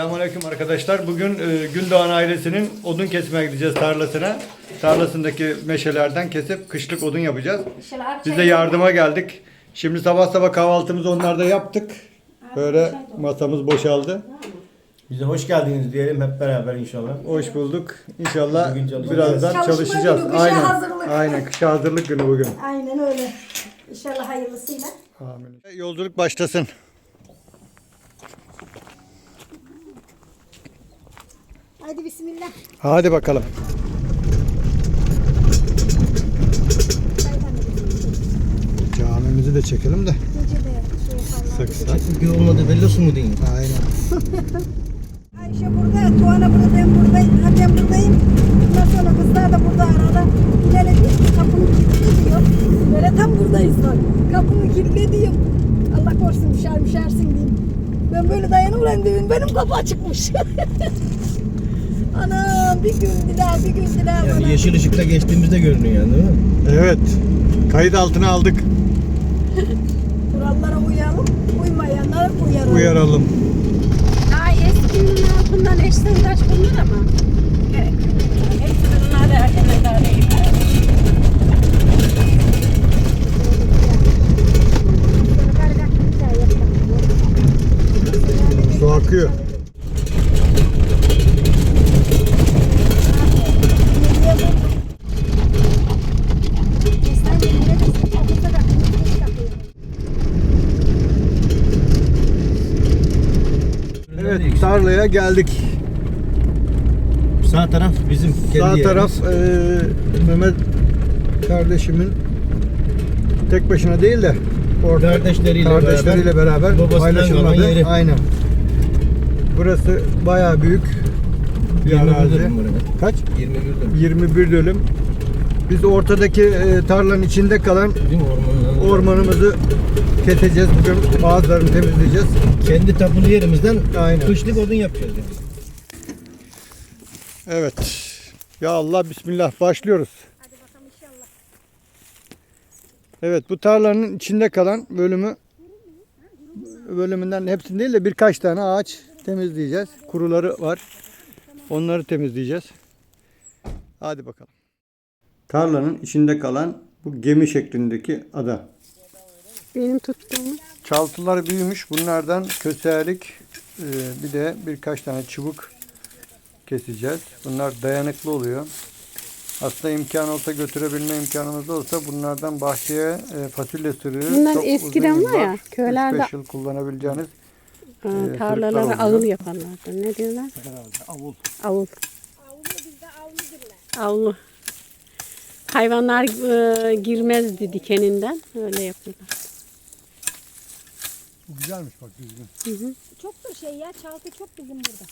Selamünaleyküm arkadaşlar. Bugün e, Gündoğan ailesinin odun kesmeye gideceğiz tarlasına. Tarlasındaki meşelerden kesip kışlık odun yapacağız. Biz de yardıma geldik. Şimdi sabah sabah kahvaltımızı onlarda yaptık. Böyle masamız boşaldı. Bize hoş geldiniz diyelim hep beraber inşallah. Hoş bulduk. İnşallah Bugün çalışacağız. birazdan Çalışma çalışacağız. günü, kışa Aynen. hazırlık. Aynen. Kışa hazırlık günü bugün. Aynen öyle. İnşallah hayırlısıyla. Amin. Yolculuk başlasın. Haydi bismillah. Hadi bakalım. Camimizi de çekelim de. Gece de şey. Sık sık. Çünkü olmadı belli su mu deyin? Aynen. Ayşe burada, Tuana burada, ben buradayım, ben buradayım. Ondan sonra kızlar da burada arada. Bilal diyor kapını kilitle diyor. Böyle tam buradayız bak. Kapını kilitle diyor. Allah korusun düşer düşersin diyeyim. Ben böyle dayanıyorum dedim. Benim kapı açıkmış. Ana bir gün diler, bir gün diler bana. Yani yeşil ışıkta geçtiğimizde görünüyor yani değil mi? Evet. Kayıt altına aldık. Kurallara uyalım, uymayanlara uyaralım. Uyaralım. Daha eskinin altından eşten taş bulunur ama. Gerek yok. Hepsinin adı erken değil. Su akıyor. Evet tarlaya geldik. Sağ taraf bizim kendi Sağ yerimiz. taraf eee, Mehmet kardeşimin tek başına değil de orada Kardeşleriyle kardeşleriyle beraber, beraber babasından paylaşılmadı. yeri. Aynen. Burası bayağı büyük bir 21 arazi. dönüm burada. Kaç? 21 dönüm. 21 dönüm. Biz ortadaki e, tarlanın içinde kalan Değil mi? Ormanımızı keseceğiz bugün. Bazılarını temizleyeceğiz. Kendi tapulu yerimizden Aynen. kışlık odun yapacağız. Yani. Evet. Ya Allah bismillah başlıyoruz. Hadi bakalım inşallah. Evet bu tarlanın içinde kalan bölümü bölümünden hepsini değil de birkaç tane ağaç temizleyeceğiz. Kuruları var. Onları temizleyeceğiz. Hadi bakalım. Tarlanın içinde kalan bu gemi şeklindeki ada. Benim tuttuğum. Çaltılar büyümüş. Bunlardan köselik e, bir de birkaç tane çubuk keseceğiz. Bunlar dayanıklı oluyor. Aslında imkan olsa götürebilme imkanımız da olsa bunlardan bahçeye e, fasulye sürüğü Bunlar çok eskiden uzun var ya, köylerde- 3-5 yıl kullanabileceğiniz Aa, sırıklar tarlalara avul yaparlardı. Ne diyorlar? avul. Avul. Avlu. Hayvanlar e, girmezdi dikeninden. Öyle yapıyorlar. Bu güzelmiş bak düzgün. Çok da şey ya çaltı çok bizim burada.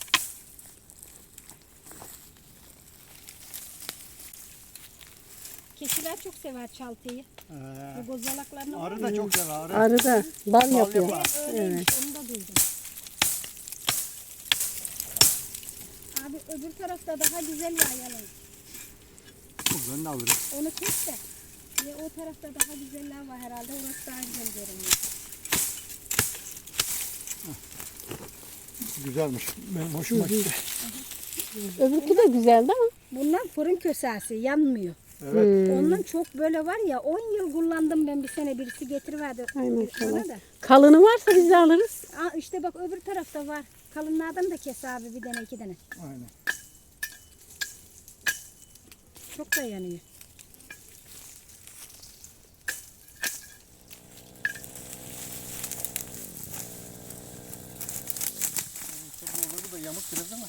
Keçiler çok sever çaltıyı. Bu gozalaklarını Arı da çok sever. Arı. Arı da bal yapıyor. yapar. Öyleymiş onu da duydum. Abi öbür tarafta daha güzel yayalım. Ben de alırım. Onu kes de. Ya o tarafta daha güzeller var herhalde. Orası daha güzel görünüyor. Güzelmiş. Benim hoşuma gitti. Öbürkü de güzeldi ama. Bunlar fırın kösesi yanmıyor. Evet. Ondan çok böyle var ya 10 yıl kullandım ben bir sene birisi getiriverdi. Ay maşallah. Bana da. Kalını varsa biz de alırız. Aa, işte bak öbür tarafta var. Kalınlardan da kes abi bir tane iki tane. Aynen. Çok da yanıyor. Bu da yamuk biraz ama.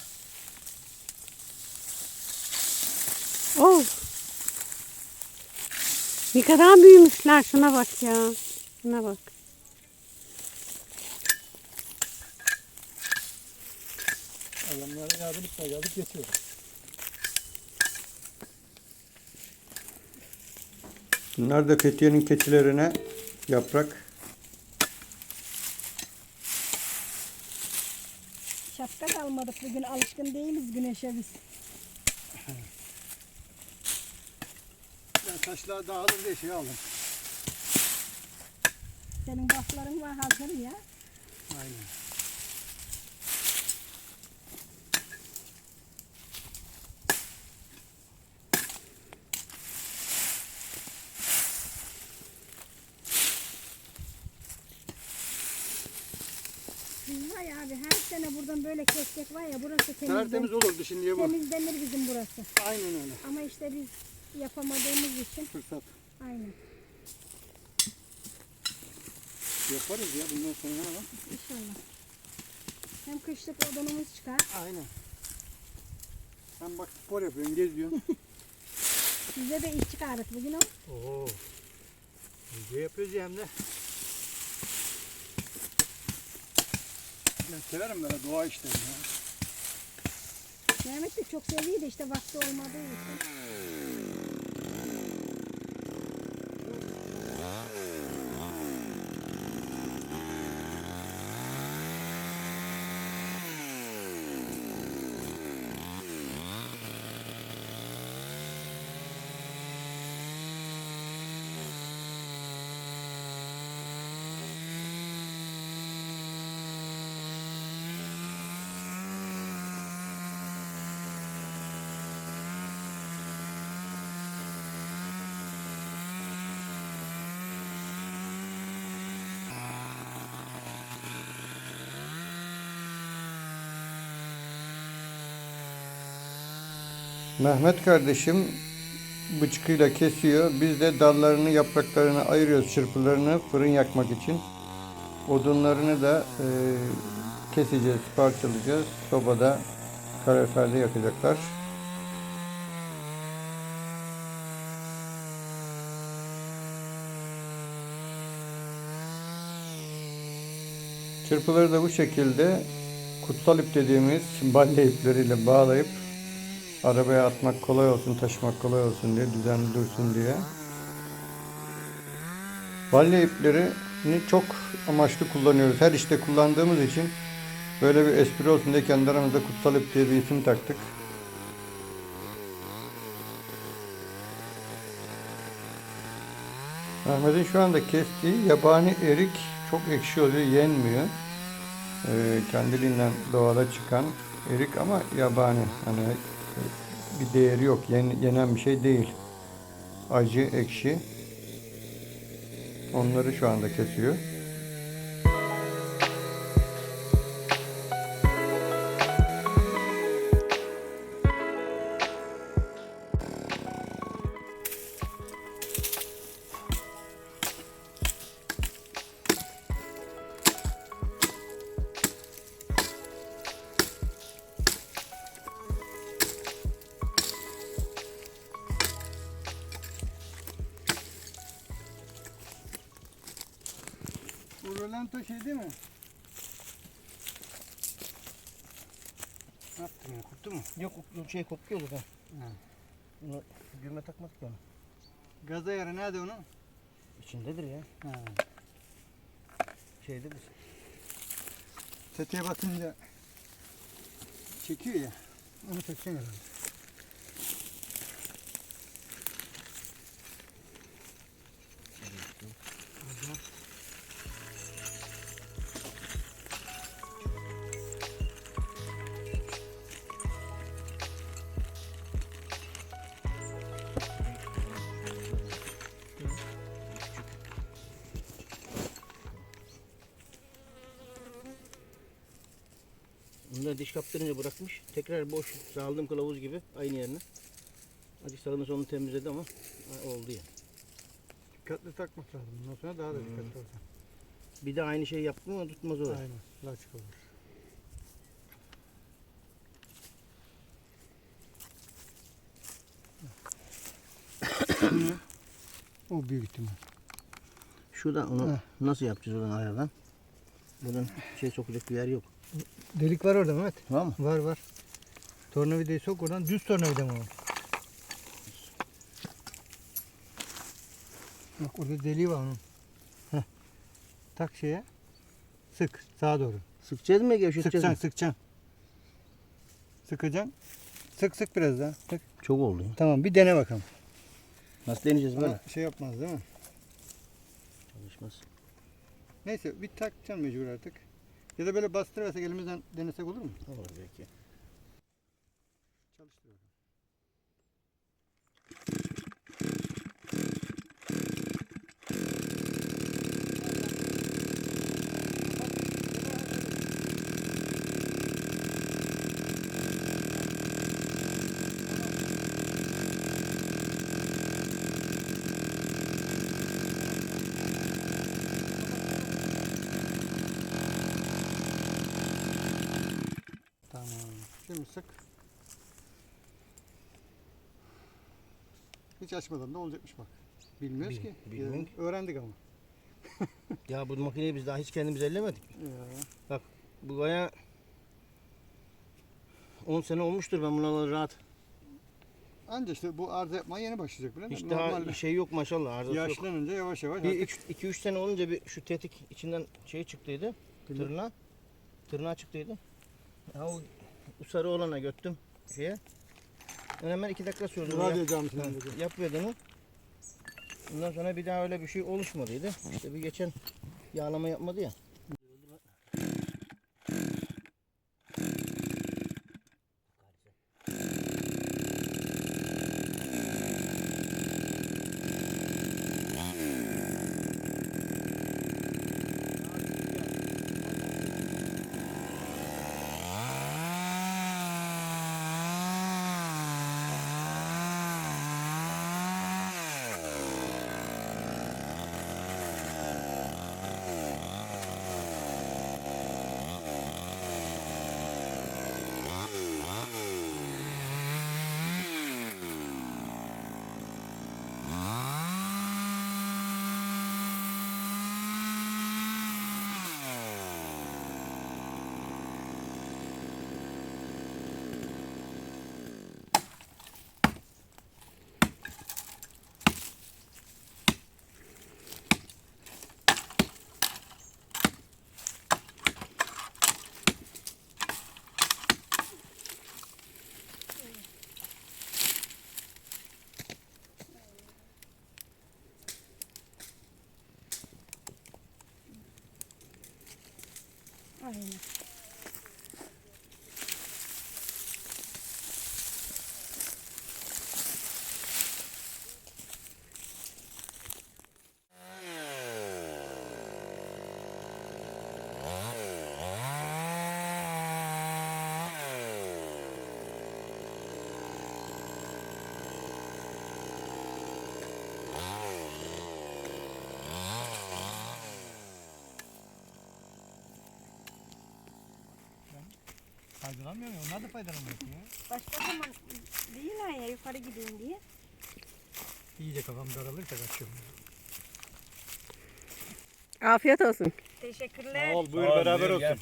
Oh. Ne kadar büyümüşler. Şuna bak ya. Şuna bak. Adamlara yardım etmeye geldik geçiyor. Bunlar da Fethiye'nin keçilerine yaprak. Şapka da almadık bugün alışkın değiliz güneşe biz. Ağaçlar dağılınca şey alın. Senin bakların var hazır ya. Aynen. Vay abi her sene buradan böyle kesecek var ya burası temiz. Tertemiz olurdu şimdiye bu. Temizlenir bizim burası. Aynen öyle. Ama işte biz yapamadığımız için Fırsat. aynen Yaparız ya bundan sonra ama. inşallah. Hem kışlık odunumuz çıkar. Aynen. Ben bak spor yapıyorum, geziyorum. Bize de iş çıkardık bugün o. Oo. Video yapıyoruz ya hem de. Ben severim böyle doğa işlerini ya. Mehmet de çok seviyordu işte vakti olmadığı için. Mehmet kardeşim bıçkıyla kesiyor. Biz de dallarını, yapraklarını ayırıyoruz, çırpılarını fırın yakmak için. Odunlarını da e, keseceğiz, parçalayacağız. Sobada kaloriferde yakacaklar. Çırpıları da bu şekilde kutsal ip dediğimiz balya ipleriyle bağlayıp arabaya atmak kolay olsun, taşımak kolay olsun diye, düzenli dursun diye. Balya iplerini çok amaçlı kullanıyoruz. Her işte kullandığımız için böyle bir espri olsun diye kendi aramızda kutsal ip diye bir isim taktık. Ahmet'in şu anda kestiği yabani erik çok ekşi oluyor, yenmiyor. Ee, kendiliğinden doğada çıkan erik ama yabani. Hani bir değeri yok, yen- yenen bir şey değil. Acı, ekşi. Onları şu anda kesiyor. Şey kopuyordu da. Ha. Bunu güme takmadık ki onu. Gaza yarı nerede onun? İçindedir ya. Ha. Şeydedir. Tetiğe basınca çekiyor ya. Onu çekeceksin herhalde. Da diş kaptırınca bırakmış. Tekrar boş saldım kılavuz gibi aynı yerine. Azıcık sağını solunu temizledi ama oldu ya. Dikkatli takmak lazım. Bundan sonra daha da dikkatli olacak. Bir de aynı şey yaptım ama tutmaz o. Aynen. Laçık olur. o büyük ihtimal. Şuradan onu Heh. nasıl yapacağız oradan ayardan? Buradan şey sokacak bir yer yok. Delik var orada Mehmet. Var mı? Var var. Tornavidayı sok oradan. Düz tornavida mı o? Bak orada deliği var onun. Heh. Tak şeye. Sık sağa doğru. Sıkacağız mı gevşeteceğiz Sıkacaksın mi? sıkacaksın. Sıkacaksın. Sık sık biraz daha. Sık. Çok oldu ya. Tamam bir dene bakalım. Nasıl deneyeceğiz böyle? Ama şey yapmaz değil mi? Çalışmaz. Neyse bir takacaksın mecbur artık. Ya da böyle bastırırsak elimizden denesek olur mu? Olur belki. Çalıştır bakalım. Şimdi sık. Hiç açmadan da olacakmış bak. Bilmiyoruz Bil- ki. bilmiyorum Yani öğrendik ama. Ya bu makineyi biz daha hiç kendimiz ellemedik. Ya. Bu baya 10 sene olmuştur ben buna rahat. Anca işte bu arıza yapmaya yeni başlayacak bile. Hiç daha şey yok maşallah arızası yok. yaşlanınca yavaş yavaş Bir artık 2-3 sene olunca bir şu tetik içinden şey çıktıydı. Bilmem. Tırnağı. Tırnağı çıktıydı. Ya o sarı olana göttüm şeye. Ben hemen 2 dakika sürdü. radyo Yap, camisinin önündeki. yapıyordum. Ondan sonra bir daha öyle bir şey oluşmadıydı. İşte bir geçen yağlama yapmadı ya. Aynen. Faydalanmıyor mu? Onlar da faydalanmıyor ya. Başka zaman değil ha ya yukarı gideyim diye. İyice kafam daralırsa kaçıyorum. Afiyet olsun. Teşekkürler. ol buyur Sağ ol, beraber buyur, olsun. gel.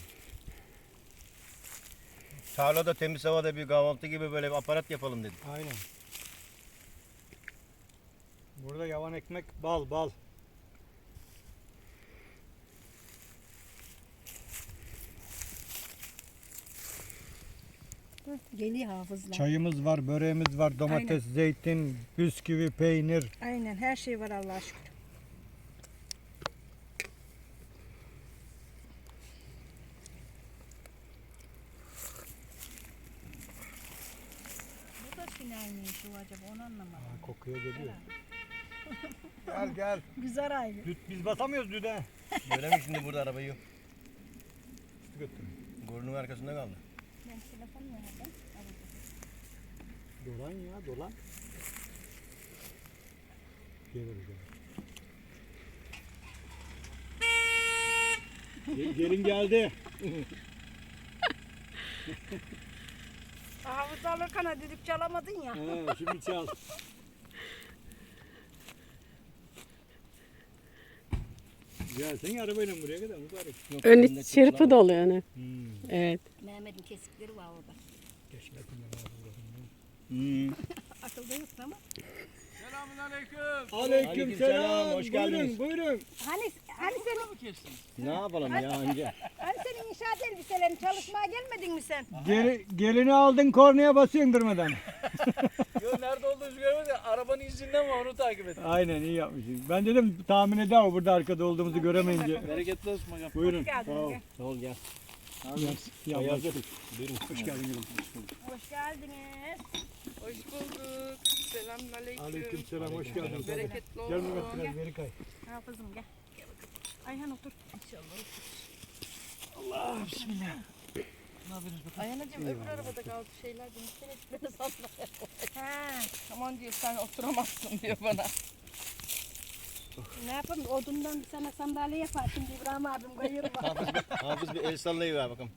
Tarlada temiz havada bir kahvaltı gibi böyle bir aparat yapalım dedik. Aynen. Burada yavan ekmek bal bal. Geliyor hafızlar. Çayımız var, böreğimiz var, domates, zeytin, bisküvi, peynir. Aynen her şey var Allah'a şükür. Bu da tünel mi şu acaba onu anlamadım. kokuya geliyor. gel gel. Güzel ayrı. Düt, biz basamıyoruz düde. Böyle mi şimdi burada arabayı yok? Götür. Gorunun arkasında kaldı. Ben telefon nerede? Dolan ya dolan. Geliriz Ge- Gelin geldi. Hafıza alırken düdük çalamadın ya. He, şimdi çal. Gelsene arabayla buraya kadar mübarek. Yok, elinde çırpı dolu yani. Hmm. Evet. Mehmet'in kesikleri var orada. Geçmesinler abi. Hmm. Akılda yok ama. Aleyküm Aleykümselam, selam. hoş geldiniz. Buyurun buyurun. Hani hani senin Ne yapalım ya anca? hani senin inşaat elbiselerin çalışmaya gelmedin mi sen? Gel, gelini aldın kornaya basıyorsun durmadan. Yo nerede olduğunu görmedim. Arabanın izinden var onu takip et. Aynen iyi yapmışsın. Ben dedim tahmin eder o burada arkada olduğumuzu göremeyince. Bereketli olsun hocam. Buyurun. Sağ ol. gel. Sağ ol gel. Ya, Ayaz ya, Buyurun. hoş geldin gülüm. Hoş geldiniz. Hoş bulduk. Selamünaleyküm. Aleyküm selam hoş geldin. Bereketli Gel olsun. Mehmet biraz beri kay. Hafızım gel. Gel bakalım. Ayhan otur. Ayhan'cığım öbür arabada kaldı şeyler demişken hiçbir sandalye. Ha, Aman diyor sen oturamazsın diyor bana. ne yapalım odundan bir sana sandalye yapar şimdi İbrahim abim koyuyor bak. Hafız bir el sallayıver bakalım.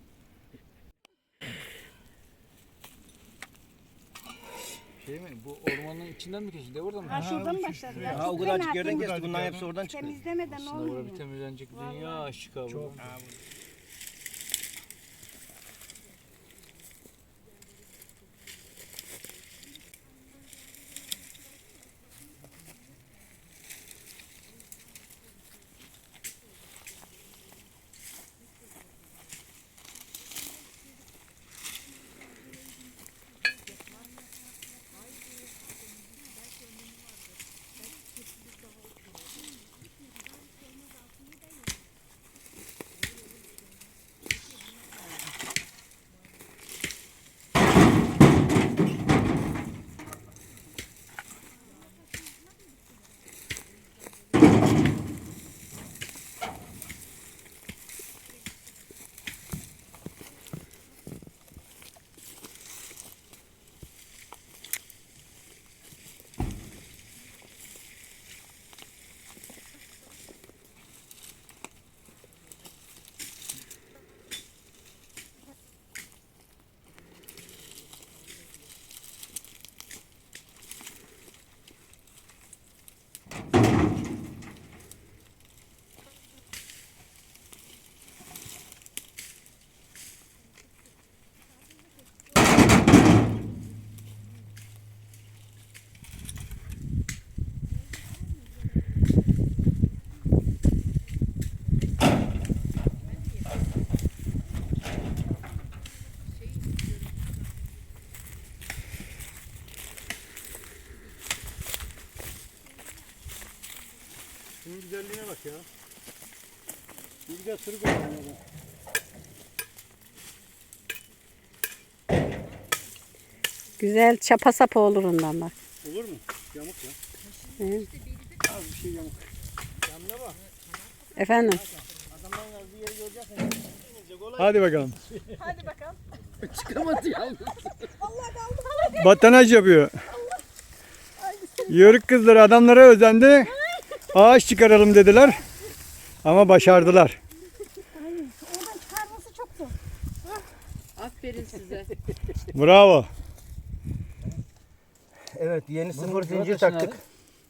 Şey mi? Bu ormanın içinden mi kesildi? Oradan mı? Ha şuradan başladı. Ya, Ha o çiftlerin kadarcık yerden kesti. Bunların hepsi oradan çıktı. Temizlemeden Aslında bura olmuyor. bir temizlenecek dünya aşık abi. Çok. Şunun güzelliğine bak ya. Rüzgar sırık oldu. Güzel çapa sapa olur ondan bak. Olur mu? Yamuk ya. Hı. Az bir şey yamuk. Yanına bak. Efendim. Adamdan yazdığı yeri göreceksin. Hadi bakalım. Hadi bakalım. Çıkamadı yalnız. Batanaj yapıyor. Yörük kızları adamlara özendi. Ağaç çıkaralım dediler. Ama başardılar. Oradan çıkarması çok zor. Aferin size. Bravo. Evet yeni sıfır zincir taktık.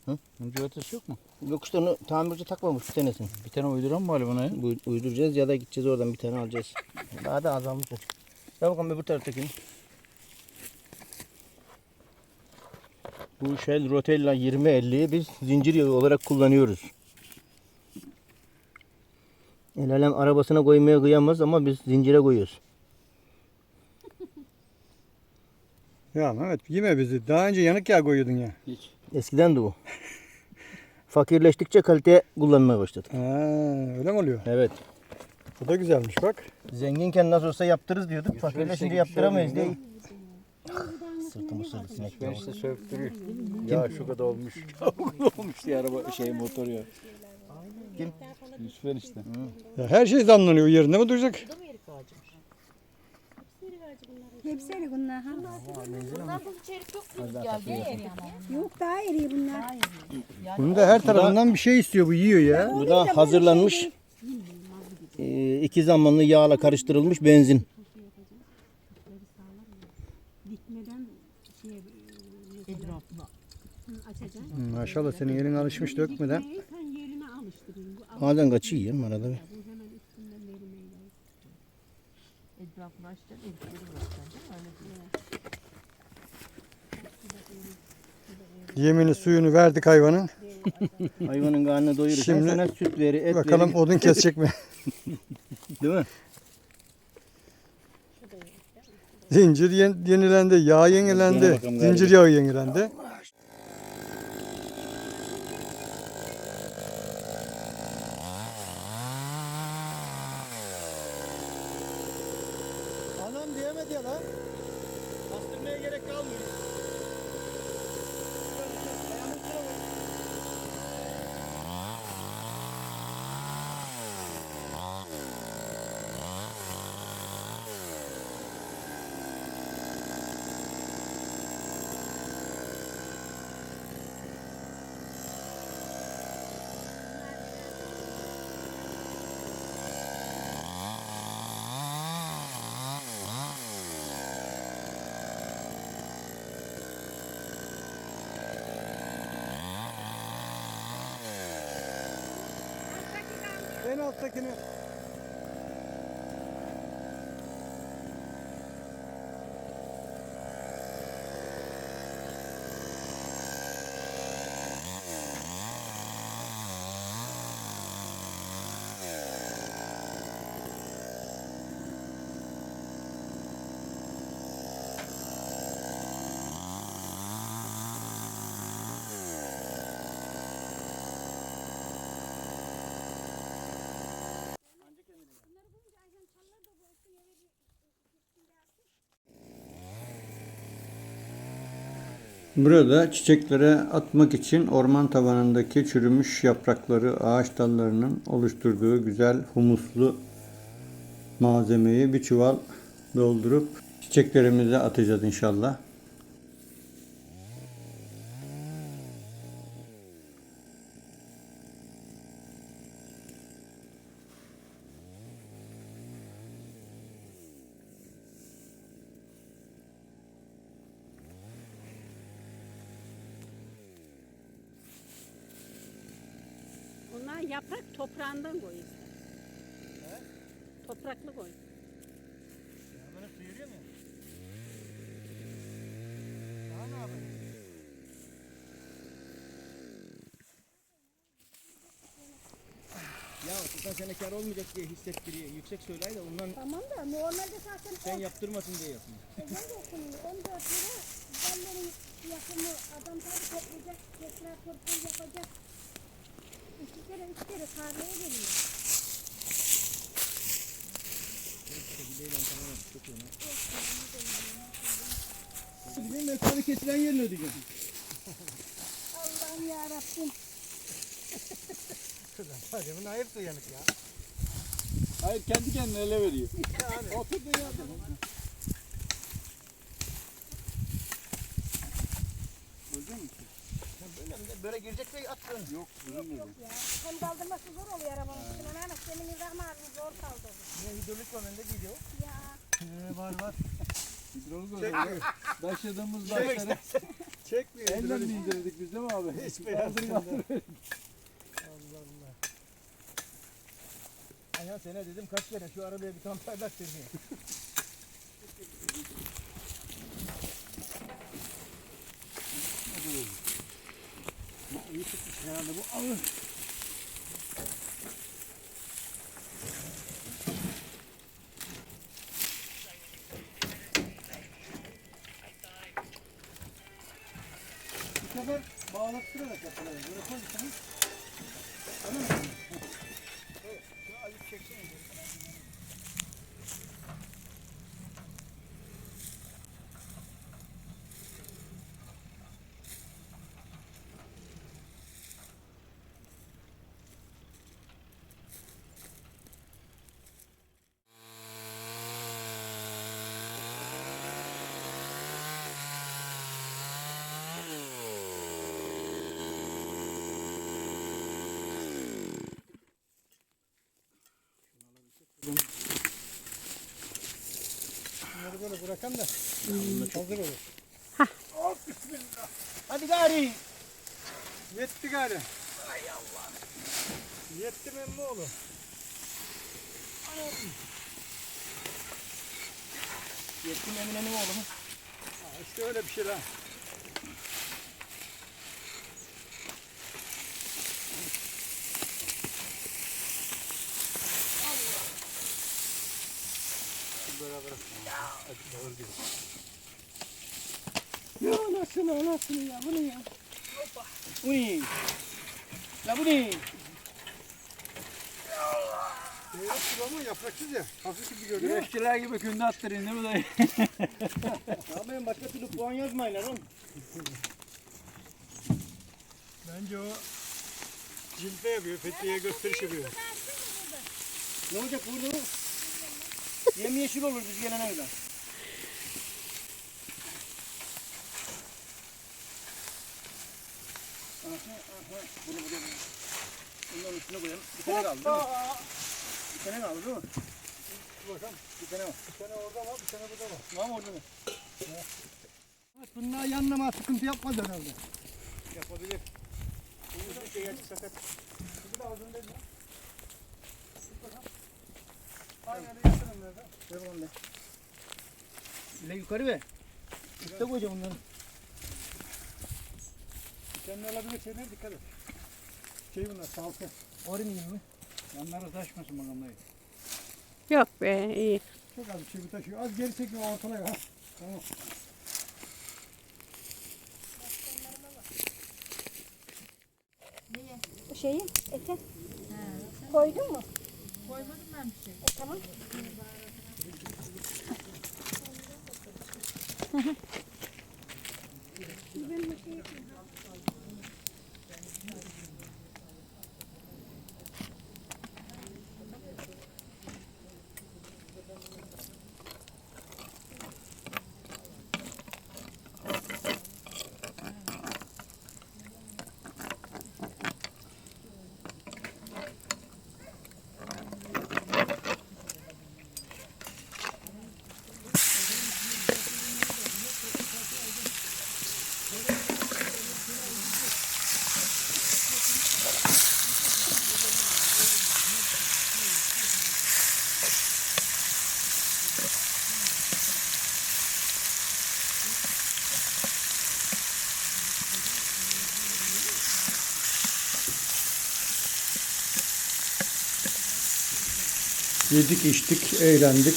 nerede? Bunun civatası yok mu? Yokuşlarını tamirci takmamış bir tanesini. Bir tane uyduran mı var buna ya? Bu uyduracağız ya da gideceğiz oradan bir tane alacağız. Daha da azalmış. Ya bakalım öbür taraftakini. Bu Shell Rotella 2050'yi biz zincir yağı olarak kullanıyoruz. El alem arabasına koymaya kıyamaz ama biz zincire koyuyoruz. Ya Mehmet yeme bizi. Daha önce yanık yağ koyuyordun ya. Hiç. Eskiden de bu. Fakirleştikçe kalite kullanmaya başladık. Ha, öyle mi oluyor? Evet. Bu da güzelmiş bak. Zenginken nasıl olsa yaptırırız diyorduk. Fakirleşince yaptıramayız diye. Sırtımı sırtı sinek. Ben işte söktürüyor. Ya şu kadar olmuş. olmuş diye araba şey motoru ya. Kim? Yusuf'un işte. Ya her şey zamlanıyor. Yerinde mi duracak? Hepsi eri bunlar. Ha? Bunlar bu içeri çok rüzgar değil yani. Yok daha eri bunlar. Bunun da her tarafından bir şey istiyor bu yiyor ya. Bu da hazırlanmış e, iki zamanlı yağla karıştırılmış benzin. Hı, Maşallah senin elin alışmış dökmeden. Bazen kaçıyor ya arada. bir. Yemini suyunu verdik hayvanın. Hayvanın karnını doyururken Şimdi sonra süt veri, et Bakalım veri. odun kesecek mi? Değil mi? Zincir yen- yenilendi, yağ yenilendi, bakalım zincir yağı yenilendi. Anam diyemedi ya lan. Bastırmaya gerek kalmıyor. En alttakini. Burada çiçeklere atmak için orman tabanındaki çürümüş yaprakları, ağaç dallarının oluşturduğu güzel humuslu malzemeyi bir çuval doldurup çiçeklerimize atacağız inşallah. Yaprak toprağından koy işte. Topraklı koy. Bunu sıyırıyor mu? Daha ne yapayım? Ya Sultan sene kar olmayacak diye hissettiriyor. Yüksek söyleyin de ondan Tamam da normalde zaten sen yaptırmasın diye yapın. Ezan da okunuyor. 14 lira ballerin yapımı adam tabi toplayacak, tekrar yapacak. İki kere, üç kere tarlaya geliyor. Bizim mekanı kesilen yerini ödeyeceğim. Allah'ım yarabbim. Hadi bunun hepsi uyanık ya. Hayır kendi kendine ele veriyor. Oturdu ya. Böyle, böyle girecek de atsın. Yok üzüm Yok ya. Hem kaldırması zor oluyor arabanın üstüne. Mehmet demin İbrahim abi zor kaldırdı. Yine hidrolik var bende gidiyor. Ya. Ee, var var. Hidrolik öyle. Başladığımız başları Çekmiyor. elle mi indirdik biz değil mi abi? Hiç beyaz Kaldır, kaldır. Allah Allah. Ayhan sene dedim kaç kere şu arabaya bir tam paylaş dedi. Herhalde bu. Alın. Bu sefer bağlattırarak yapalım. Böyle koyursanız. Tamam mı? Evet. Şunu azıcık çeksene. Bunları böyle bırakan da hazır olur. Hop bismillah. Hadi gari. Yetti gari. Yetti mi oğlum? Yetkin Emine'nin oğlu mu? İşte öyle bir şey lan. Ya anasını anasını ya bu ne ya? Hoppa. Bu ne? La bu ne? Meyve suyu ama yapraksız ya. Hafif gibi görünüyor. Güreşçiler gibi künde attırın değil mi dayı? Ya ben başka türlü puan yazmayın oğlum. Bence o cilde yapıyor. Fethiye'ye gösteriş yapıyor. Ne olacak burada? Yemyeşil olur biz gelene kadar. Aha, aha. Bunu buraya koyalım. Bunların üstüne koyalım. Bir tane kaldı değil mi? Bir tane kaldı değil mi? Bakalım. Bir tane var. Bir tane orada var, bir tane burada var. Var mı orada mı? Bunlar yanlama sıkıntı yapmaz herhalde. Yapabilir. Bu bir şey gerçi sakat. Bir de ağzını dedi. Devam be. İle yukarı ver. Üste koyacağım onları. Kendine alabilir şeyler dikkat et. Şey bunlar salça. Oraya mı mi? Yanlara taşmasın bakalım dayı. Yok be iyi. Çok az bir şey taşıyor. Az geri çekin ortalaya. Ha. Tamam. Bu şeyi ete. Koydun mu? Koymadım ben bir şey. E, tamam. Yedik, içtik, eğlendik.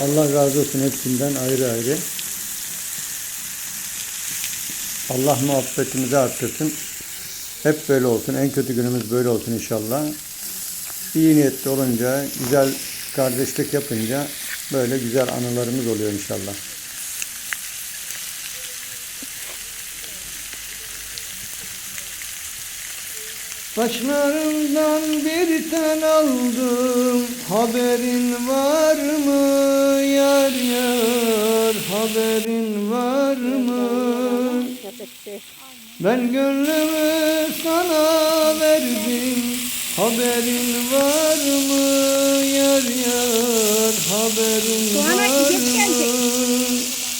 Allah razı olsun hepsinden ayrı ayrı. Allah muhabbetimizi arttırsın. Hep böyle olsun. En kötü günümüz böyle olsun inşallah. İyi niyetli olunca, güzel kardeşlik yapınca böyle güzel anılarımız oluyor inşallah. Saçlarımdan bir tel aldım. Haberin var mı? Yar yar Haberin var mı? Ben gönlümü sana verdim. Haberin var mı? Yar yar Haberin var mı?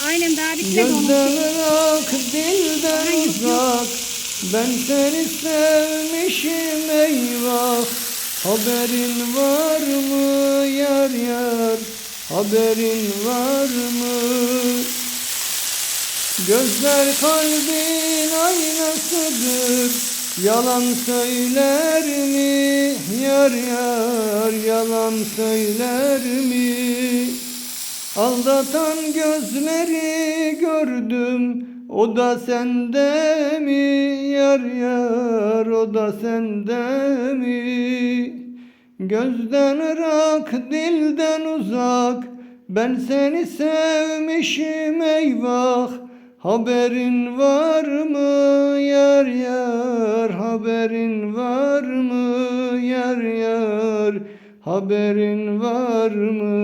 Aynen daha bitmedi. Gözden ırak, dilden uzak Ben seni sevmişim eyvah. Haberin var mı yar yar? Haberin var mı? Gözler kalbin aynasıdır. Yalan söyler mi? Yar yar Yalan söyler mi? Aldatan gözleri gördüm O da sende mi? Yar yar O da sende mi? Gözden ırak dilden uzak Ben seni sevmişim eyvah. Haberin var mı? Yar yar Haberin var mı? Yar yar Haberin var mı